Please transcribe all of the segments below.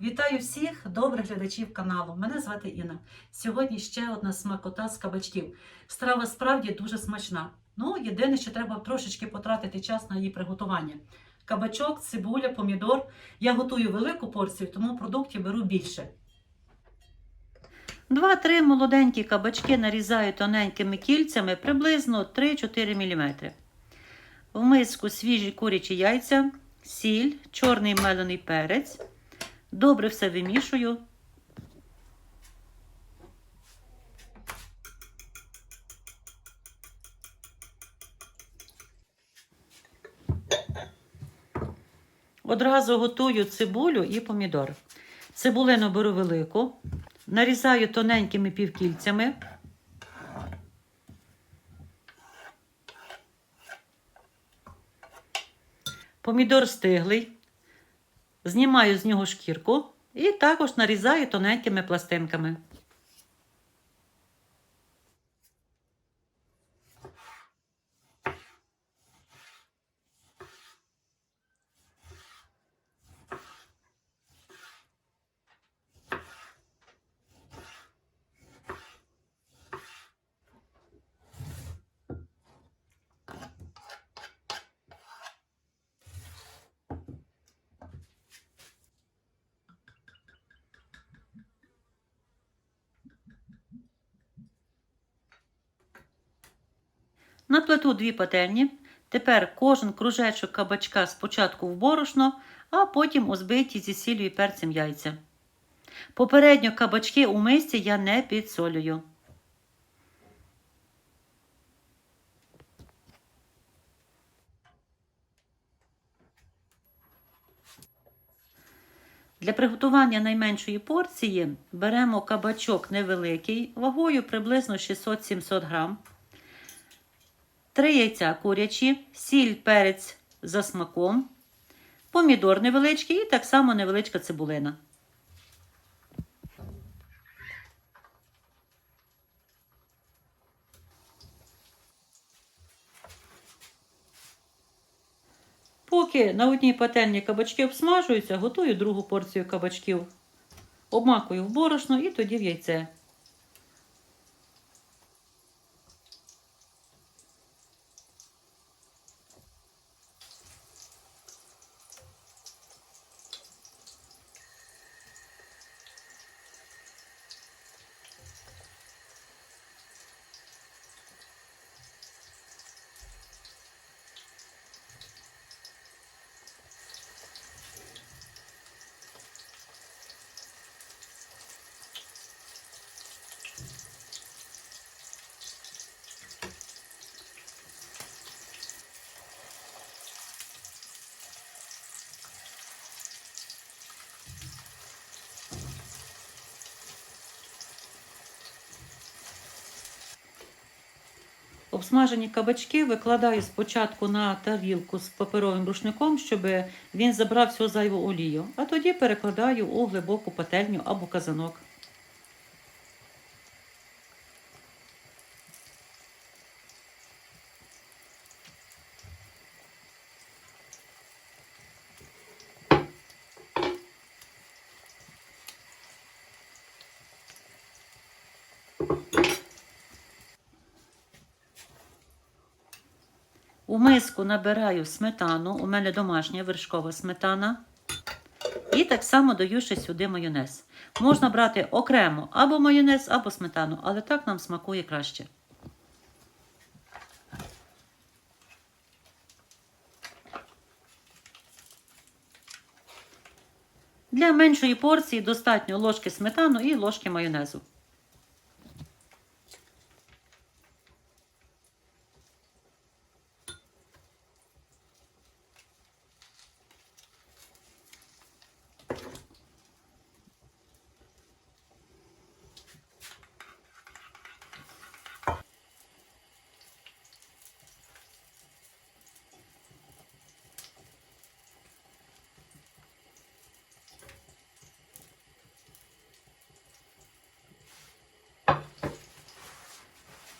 Вітаю всіх добрих глядачів каналу. Мене звати Інна. Сьогодні ще одна смакота з кабачків. Страва справді дуже смачна. Ну, єдине, що треба трошечки потратити час на її приготування. Кабачок, цибуля, помідор. Я готую велику порцію, тому продуктів беру більше. Два-три молоденькі кабачки нарізаю тоненькими кільцями приблизно 3-4 мм. В миску свіжі курячі яйця, сіль, чорний мелений перець. Добре все вимішую. Одразу готую цибулю і помідор. Цибулину беру велику, нарізаю тоненькими півкільцями. Помідор стиглий, знімаю з нього шкірку і також нарізаю тоненькими пластинками. На плиту дві пательні. Тепер кожен кружечок кабачка спочатку в борошно, а потім у збиті зі сіллю і перцем яйця. Попередньо кабачки у мисці я не підсолюю. Для приготування найменшої порції беремо кабачок невеликий, вагою приблизно 600-700 грам. Три яйця курячі, сіль, перець за смаком, помідор невеличкий і так само невеличка цибулина. Поки на одній пательні кабачки обсмажуються, готую другу порцію кабачків. Обмакую в борошно і тоді в яйце. Обсмажені кабачки викладаю спочатку на тарілку з паперовим рушником, щоб він забрав всю зайву олію, а тоді перекладаю у глибоку пательню або казанок. У миску набираю сметану, у мене домашня вершкова сметана. І так само даю ще сюди майонез. Можна брати окремо або майонез, або сметану, але так нам смакує краще. Для меншої порції достатньо ложки сметану і ложки майонезу.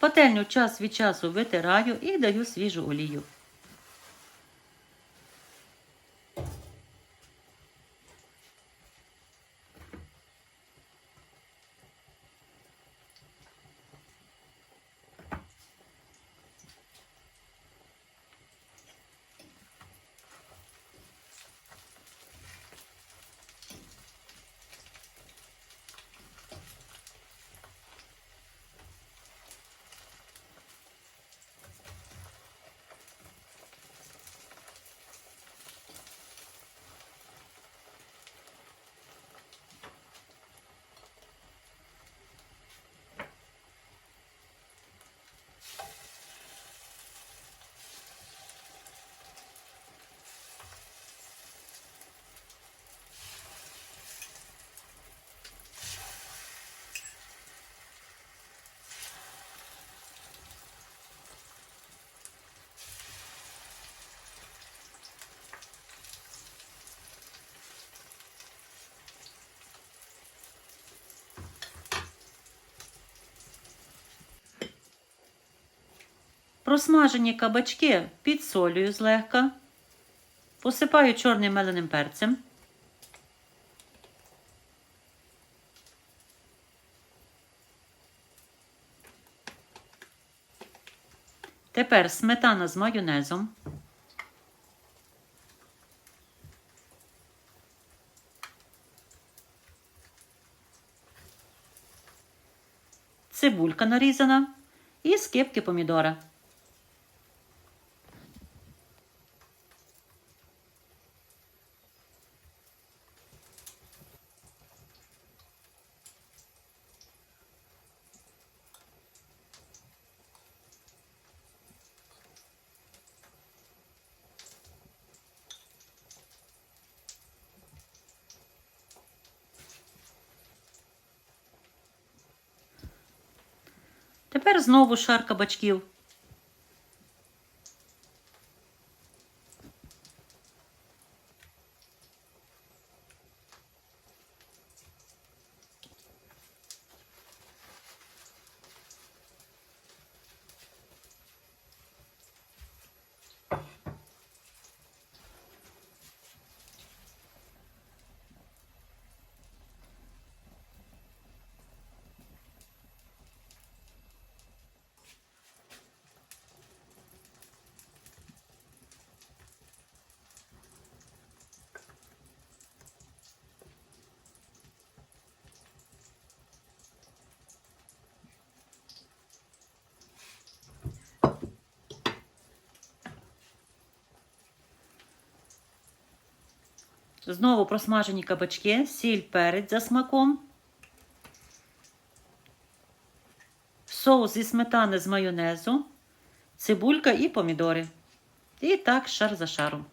Пательню час від часу витираю і даю свіжу олію. Просмажені кабачки підсолюю злегка. Посипаю чорним меленим перцем. Тепер сметана з майонезом. Цибулька нарізана і скипки помідора. Тепер знову шар кабачків. Знову просмажені кабачки, сіль, перець за смаком. Соус зі сметани з майонезу, цибулька і помідори. І так шар за шаром.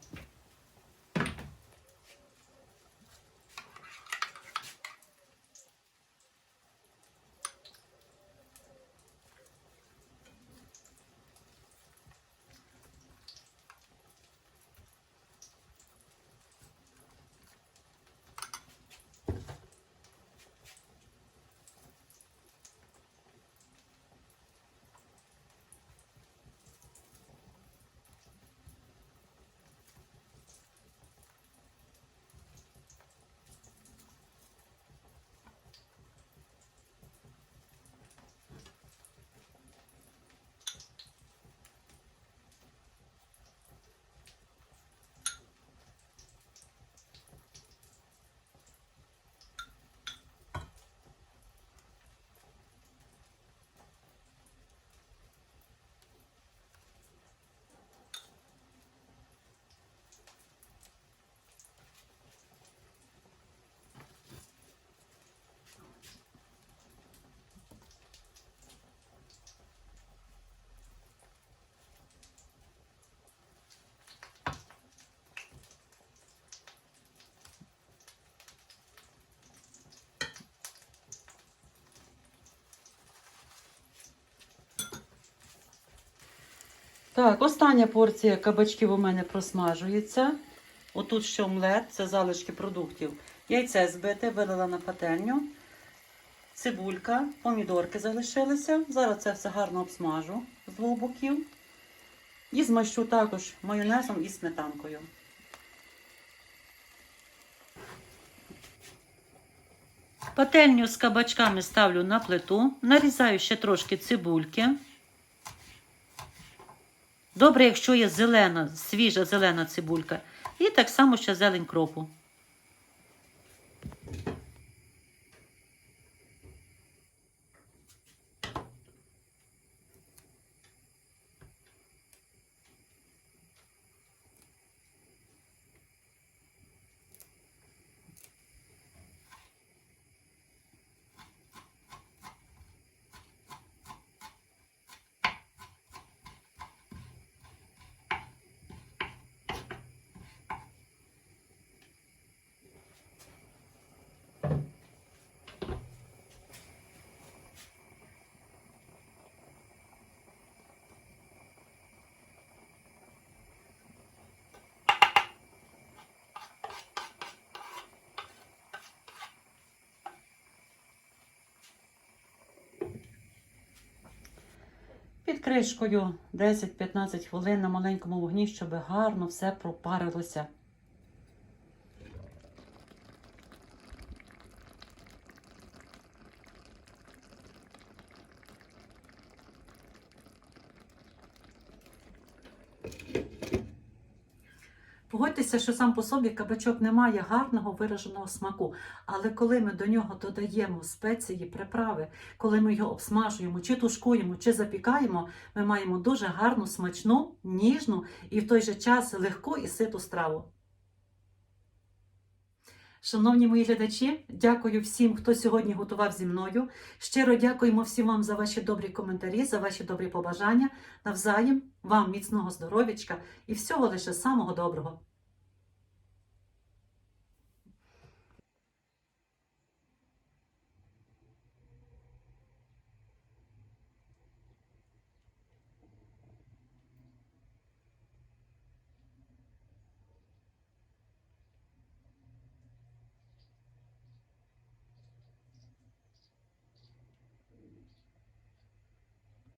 Так, остання порція кабачків у мене просмажується. Отут ще омлет, це залишки продуктів. Яйце збите, вилила на пательню. Цибулька, помідорки залишилися. Зараз це все гарно обсмажу з двох боків. І змащу також майонезом і сметанкою. Пательню з кабачками ставлю на плиту, нарізаю ще трошки цибульки. Добре, якщо є зелена, свіжа зелена цибулька. І так само ще зелень кропу. Кришкою 10-15 хвилин на маленькому вогні, щоб гарно все пропарилося. Погодьтеся, що сам по собі кабачок не має гарного вираженого смаку. Але коли ми до нього додаємо спеції, приправи, коли ми його обсмажуємо, чи тушкуємо, чи запікаємо, ми маємо дуже гарну, смачну, ніжну і в той же час легку і ситу страву. Шановні мої глядачі, дякую всім, хто сьогодні готував зі мною. Щиро дякуємо всім вам за ваші добрі коментарі, за ваші добрі побажання. Навзаєм вам міцного здоров'ячка і всього лише самого доброго.